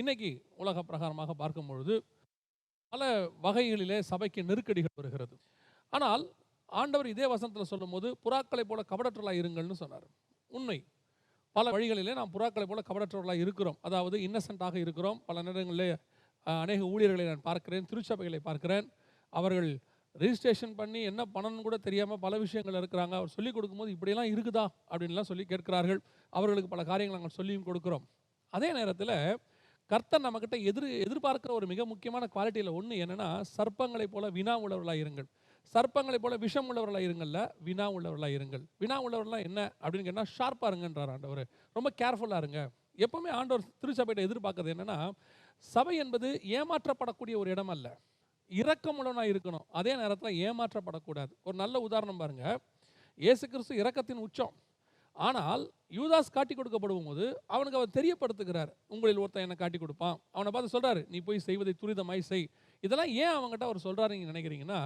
இன்னைக்கு உலக பிரகாரமாக பார்க்கும் பொழுது பல வகைகளிலே சபைக்கு நெருக்கடிகள் வருகிறது. ஆனால் ஆண்டவர் இதே வசனத்தில் சொல்லும்போது புறாக்களை போல கபடற்றலாக இருங்கள்னு சொன்னார். உண்மை. பல வழிகளிலே நாம் புறாக்களை போல கபடற்றவர்களாக இருக்கிறோம். அதாவது இன்னசென்ட்டாக இருக்கிறோம். பல நேரங்களிலே அநேக ஊழியர்களை நான் பார்க்கிறேன் திருச்சபைகளை பார்க்கிறேன். அவர்கள் ரெஜிஸ்ட்ரேஷன் பண்ணி என்ன பண்ணணும்னு கூட தெரியாமல் பல விஷயங்கள் இருக்கிறாங்க. அவர் சொல்லிக் கொடுக்கும்போது இப்படியெல்லாம் இருக்குதா? அப்படின்லாம் சொல்லி கேட்கிறார்கள். அவர்களுக்கு பல காரியங்கள் நாங்கள் சொல்லியும் கொடுக்குறோம். அதே நேரத்தில் கர்த்தர் நம்மக்கிட்ட எதிர் எதிர்பார்க்கிற ஒரு மிக முக்கியமான குவாலிட்டியில் ஒன்று என்னென்னா சர்ப்பங்களைப் போல வினா உள்ளவர்களாக இருங்கள். சர்ப்பங்களைப் போல விஷம் உள்ளவர்களாக இருங்கள்ல வினா உள்ளவர்களாக இருங்கள். வினா உள்ளவர்களாக என்ன அப்படின்னு கேட்டால் ஷார்ப்பாக இருங்கன்றார் ஆண்டவர். ரொம்ப கேர்ஃபுல்லாக இருங்க. எப்போவுமே ஆண்டவர் திருச்சபையிட்ட எதிர்பார்க்கறது என்னென்னா சபை என்பது ஏமாற்றப்படக்கூடிய ஒரு இடம் அல்ல. இரக்கமுள்ளவனாக இருக்கணும். அதே நேரத்தில் ஏமாற்றப்படக்கூடாது. ஒரு நல்ல உதாரணம் பாருங்க. இயேசு கிறிஸ்து இரக்கத்தின் உச்சம். ஆனால் யூதாஸ் காட்டி கொடுக்கப்படும் போது அவனுக்கு அவர் தெரியப்படுத்துகிறார். உங்களில் ஒருத்தன் என்னை காட்டி கொடுப்பான். அவனை பார்த்து சொல்கிறாரு நீ போய் செய்வதை துரிதமாய் செய். இதெல்லாம் ஏன் அவங்ககிட்ட அவர் சொல்கிறாரு நீங்கள் நினைக்கிறீங்கன்னா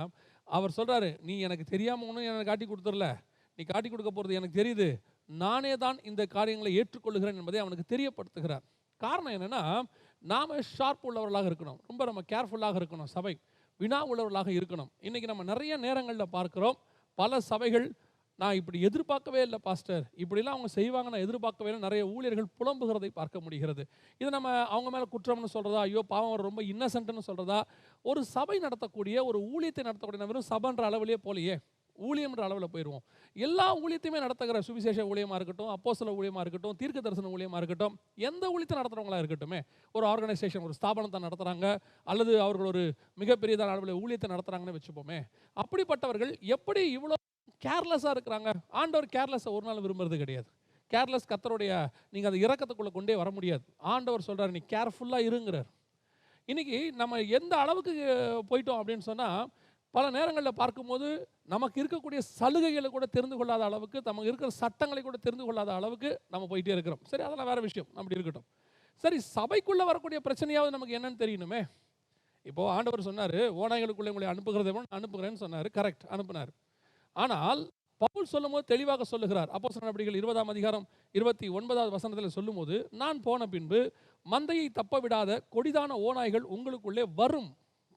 அவர் சொல்கிறாரு நீ எனக்கு தெரியாமல் ஒன்றும் எனக்கு காட்டி கொடுத்துடல. நீ காட்டி கொடுக்க போகிறது எனக்கு தெரியுது. நானே தான் இந்த காரியங்களை ஏற்றுக்கொள்கிறேன் என்பதை அவனுக்கு தெரியப்படுத்துகிறார். காரணம் என்னன்னா நாம் ஷார்ப் உள்ளவர்களாக இருக்கணும். ரொம்ப நம்ம கேர்ஃபுல்லாக இருக்கணும். சபை வினா உள்ளவர்களாக இருக்கணும். இன்றைக்கி நம்ம நிறைய நேரங்களில் பார்க்குறோம் பல சபைகள் நான் இப்படி எதிர்பார்க்கவே இல்லை பாஸ்டர். இப்படிலாம் அவங்க செய்வாங்க நான் எதிர்பார்க்கவே இல்லை. நிறைய ஊழியர்கள் புலம்புகிறதை பார்க்க முடிகிறது. இது நம்ம அவங்க மேலே குற்றம்னு சொல்கிறதா ஐயோ பாவம் அவர் ரொம்ப இன்னசென்ட்னு சொல்கிறதா ஒரு சபை நடத்தக்கூடிய ஒரு ஊழியத்தை நடத்தக்கூடிய வெறும் சபைன்ற அளவிலே போலையே ஊழியம்ன்ற அளவில் போயிடுவோம் எல்லா ஊழியத்தையுமே நடத்துகிற சுவிசேஷ ஊழியமாக இருக்கட்டும் அப்போஸ்தல ஊழியமாக இருக்கட்டும் தீர்க்க தரிசன ஊழியமாக இருக்கட்டும் எந்த ஊழியத்தை நடத்துகிறவங்களா இருக்கட்டுமே ஒரு ஆர்கனைசேஷன் ஒரு ஸ்தாபனத்தை நடத்துகிறாங்க அல்லது அவர்கள் ஒரு மிகப்பெரியதான அளவில் ஊழியத்தை நடத்துகிறாங்கன்னு வச்சுப்போமே அப்படிப்பட்டவர்கள் எப்படி இவ்வளோ கேர்லெஸ்ஸாக இருக்கிறாங்க. ஆண்டவர் கேர்லெஸ்ஸை ஒரு நாள் விரும்புறது கிடையாது. கேர்லெஸ் கத்தருடைய நீங்கள் அந்த இறக்கத்துக்குள்ளே கொண்டே வர முடியாது. ஆண்டவர் சொல்கிறார் நீ கேர்ஃபுல்லாக இருங்கிறார். இன்னைக்கு நம்ம எந்த அளவுக்கு போயிட்டோம் அப்படின்னு சொன்னால் பல நேரங்களில் பார்க்கும்போது நமக்கு இருக்கக்கூடிய சலுகைகளை கூட தெரிந்து கொள்ளாத அளவுக்கு நமக்கு இருக்கிற சட்டங்களை கூட தெரிந்து கொள்ளாத அளவுக்கு நம்ம போயிட்டே இருக்கிறோம். சரி அதெல்லாம் வேறு விஷயம். அப்படி இருக்கட்டும். சரி சபைக்குள்ளே வரக்கூடிய பிரச்சனையாவது நமக்கு என்னன்னு தெரியணுமே? இப்போது ஆண்டவர் சொன்னார் ஓநாய்களுக்குள்ளே உங்களை அனுப்புகிறத அனுப்புகிறேன்னு சொன்னார். கரெக்ட் அனுப்புனார். ஆனால் பவுல் சொல்லும்போது தெளிவாக சொல்லுகிறார். அப்போ நடவடிக்கைகள் இருபதாம் அதிகாரம் இருபத்தி ஒன்பதாவது வசனத்தில் சொல்லும்போது நான் போன பின்பு மந்தையை தப்ப விடாத கொடிதான ஓநாய்கள் உங்களுக்குள்ளே வரும்.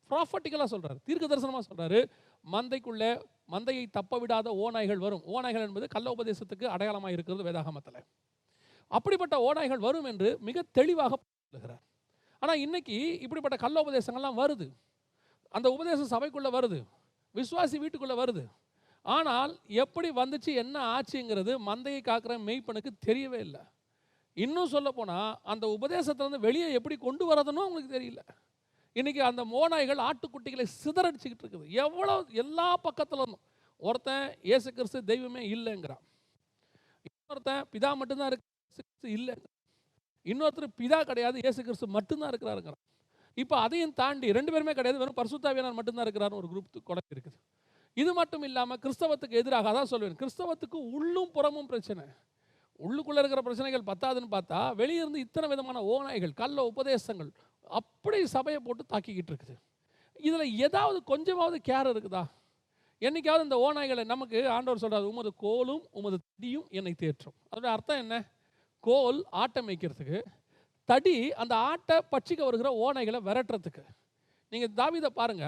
ப்ராஃபட்டிக்கலாக சொல்கிறார் தீர்க்க தரிசனமாக சொல்கிறாரு மந்தைக்குள்ளே மந்தையை தப்ப விடாத ஓநாய்கள் வரும். ஓநாய்கள் என்பது கள்ள உபதேசத்துக்கு அடையாளமாக இருக்கிறது வேதாகமத்தில். அப்படிப்பட்ட ஓநாய்கள் வரும் என்று மிக தெளிவாக சொல்லுகிறார். ஆனால் இன்னைக்கு இப்படிப்பட்ட கள்ள உபதேசங்கள்லாம் வருது. அந்த உபதேசம் சபைக்குள்ளே வருது. விசுவாசி வீட்டுக்குள்ளே வருது. ஆனால் எப்படி வந்துச்சு என்ன ஆச்சுங்கிறது மந்தையை காக்கிற மெய்ப்பனுக்கு தெரியவே இல்லை. இன்னும் சொல்ல போனால் அந்த உபதேசத்திலேருந்து வெளியே எப்படி கொண்டு வரதுன்னு அவங்களுக்கு தெரியல. இன்னைக்கு அந்த மோனாய்கள் ஆட்டுக்குட்டிகளை சிதறடிச்சுக்கிட்டு இருக்குது. எவ்வளோ எல்லா பக்கத்துல இருந்தும் ஒருத்தன் இயேசு கிறிஸ்து தெய்வமே இல்லைங்கிறான். இன்னொருத்தன் பிதா மட்டும்தான் இருக்கு இயேசு கிறிஸ்து இன்னொருத்தர் பிதா கிடையாது இயேசு கிறிஸ்து மட்டும்தான் இருக்கிறாருங்கிறான். இப்போ அதையும் தாண்டி ரெண்டு பேருமே கிடையாது வெறும் பரிசுத்தாவியனார் மட்டும்தான் இருக்கிறாருன்னு ஒரு குரூப் கூட இருக்குது. இது மட்டும் இல்லாமல் கிறிஸ்தவத்துக்கு எதிராக அதான் சொல்வேன் கிறிஸ்தவத்துக்கு உள்ளும் புறமும் பிரச்சனை. உள்ளுக்குள்ளே இருக்கிற பிரச்சனைகள் பத்தாதுன்னு பார்த்தா வெளியே இருந்து இத்தனை விதமான ஓநாய்கள் கள்ள உபதேசங்கள் அப்படி சபையை போட்டு தாக்கிக்கிட்டு இருக்குது. இதில் ஏதாவது கொஞ்சமாவது கேர் இருக்குதா? என்னைக்காவது இந்த ஓநாய்களை நமக்கு ஆண்டவர் சொல்கிறார் உமது கோலும் உமது தடியும் என்னை தேற்றும். அதோட அர்த்தம் என்ன? கோல் ஆட்டை மேய்க்கிறதுக்கு தடி அந்த ஆட்டை பட்சிக்க வருகிற ஓநாய்களை விரட்டுறதுக்கு. நீங்கள் தாவிதை பாருங்க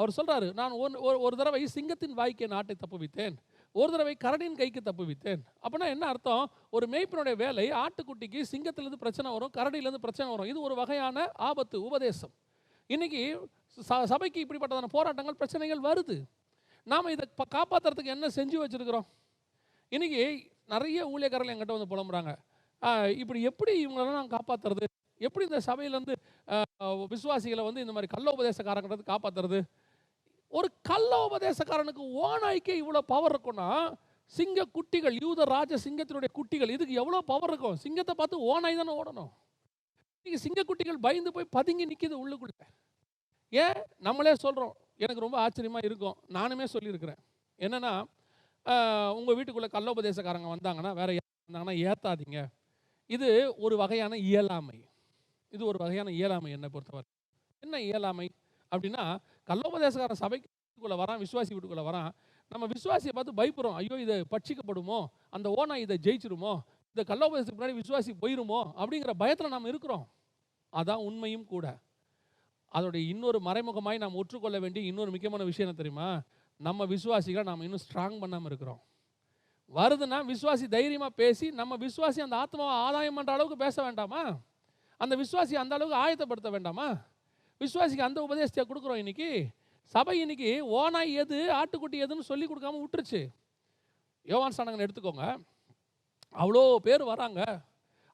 அவர் சொல்றாரு நான் ஒரு ஒரு- ஒரு தடவை சிங்கத்தின் வாய்க்கு நாட்டை தப்புவித்தேன். ஒரு தடவை கரடியின் கைக்கு தப்புவித்தேன். அப்படின்னா என்ன அர்த்தம்? ஒரு மேய்ப்பனுடைய வேலை ஆட்டுக்குட்டிக்கு சிங்கத்திலேருந்து பிரச்சனை வரும் கரடியிலேருந்து பிரச்சனை வரும். இது ஒரு வகையான ஆபத்து உபதேசம். இன்னைக்கு ச- சபைக்கு இப்படிப்பட்டதான போராட்டங்கள் பிரச்சனைகள் வருது. நாம் இதை ப- காப்பாத்துறதுக்கு என்ன செஞ்சு வச்சிருக்கிறோம்? இன்னைக்கு நிறைய ஊழியக்காரர்கள் என்கிட்ட வந்து புலம்புறாங்க. இப்படி எப்படி இவங்களெல்லாம் நான் காப்பாத்துறது? எப்படி இந்த சபையிலேருந்து விசுவாசிகளை வந்து இந்த மாதிரி கள்ள உபதேசக்காரங்கிறது காப்பாத்துறது? ஒரு கள்ள உபதேசக்காரனுக்கு ஓநாய்க்கே இவ்வளோ பவர் இருக்கும்னா சிங்க குட்டிகள் யூத ராஜ சிங்கத்தினுடைய குட்டிகள் இதுக்கு எவ்வளோ பவர் இருக்கும்? சிங்கத்தை பார்த்து ஓநாய் தானே ஓடணும். இன்னைக்கு சிங்க குட்டிகள் பயந்து போய் பதுங்கி நிற்கிது உள்ளுக்குள்ள. ஏன்? நம்மளே சொல்கிறோம் எனக்கு ரொம்ப ஆச்சரியமாக இருக்கும். நானுமே சொல்லியிருக்கிறேன். என்னென்னா உங்கள் வீட்டுக்குள்ளே கல்லோபதேசக்காரங்க வந்தாங்கன்னா வேறு வந்தாங்கன்னா ஏற்றாதீங்க இது ஒரு வகையான இயலாமை. இது ஒரு வகையான இயலாமை என்னை பொறுத்தவரை. என்ன இயலாமை? அப்படின்னா கல்லோபதேசக்காரன் சபைக்கு வீட்டுக்குள்ளே வரான் விசுவாசி வீட்டுக்குள்ளே வரான். நம்ம விசுவாசியை பார்த்து பயப்படுறோம். ஐயோ இதை பட்சிக்கப்படுமோ? அந்த ஓனா இதை ஜெயிச்சிருமோ? இந்த கல்லோபதேசத்துக்கு முன்னாடி விசுவாசி போயிருமோ? அப்படிங்கிற பயத்தில் நாம் இருக்கிறோம். அதான் உண்மையும் கூட. அதோடைய இன்னொரு மறைமுகமாய் நாம் ஒற்றுக்கொள்ள வேண்டிய இன்னொரு முக்கியமான விஷயம் என்ன தெரியுமா? நம்ம விசுவாசிகளை நாம் இன்னும் ஸ்ட்ராங் பண்ணாமல் இருக்கிறோம். வருதுன்னா விசுவாசி தைரியமாக பேசி நம்ம விசுவாசி அந்த ஆத்மாவை ஆதாயம் பண்ணுற அளவுக்கு பேச வேண்டாமா? அந்த விசுவாசி அந்த அளவுக்கு ஆயத்தப்படுத்த வேண்டாமா? விசுவாசிக்கு அந்த உபதேசத்தை கொடுக்குறோம் இன்னைக்கு. சபை இன்னைக்கு ஓனாய் எது ஆட்டுக்குட்டி எதுன்னு சொல்லி கொடுக்காம விட்டுருச்சு. யோவான் சாணகன் எடுத்துக்கோங்க. அவ்வளோ பேர் வராங்க.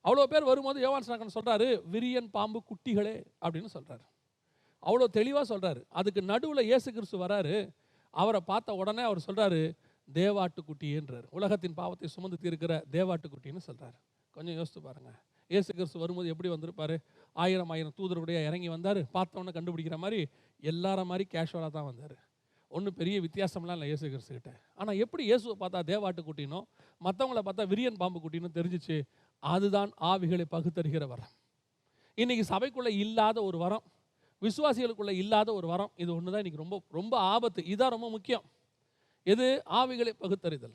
அவ்வளோ பேர் வரும்போது யோவான் சாணகன் சொல்கிறாரு விரியன் பாம்பு குட்டிகளே அப்படின்னு சொல்கிறாரு அவ்வளோ தெளிவாக சொல்கிறாரு அதுக்கு நடுவில் இயேசு கிறிஸ்து வராரு. அவரை பார்த்த உடனே அவர் சொல்கிறாரு தேவாட்டுக்குட்டின்றார் உலகத்தின் பாவத்தை சுமந்து தீர்க்கிற தேவாட்டுக்குட்டின்னு சொல்கிறாரு கொஞ்சம் யோசித்து பாருங்கள் இயேசு கிறிஸ்து வரும்போது எப்படி வந்திருப்பாரு? ஆயிரம் ஆயிரம் தூதருடைய இறங்கி வந்தார். பார்த்தவொன்னே கண்டுபிடிக்கிற மாதிரி எல்லார மாதிரி கேஷுவலாக தான் வந்தார். ஒன்றும் பெரிய வித்தியாசம்லாம் இல்லை இயேசு கிறிஸ்து கிட்ட. ஆனால் எப்படி இயேசுவை பார்த்தா தேவாட்டு குட்டினோ மற்றவங்கள பார்த்தா விரியன் பாம்பு குட்டினோ தெரிஞ்சிச்சு அதுதான் ஆவிகளை பகுத்தறிகிற வரம் இன்னைக்கு சபைக்குள்ளே இல்லாத ஒரு வரம் விசுவாசிகளுக்குள்ளே இல்லாத ஒரு வரம் இது ஒன்று தான் இன்னைக்கு ரொம்ப ரொம்ப ஆபத்து. இதுதான் ரொம்ப முக்கியம். எது? ஆவிகளை பகுத்தறிதல்.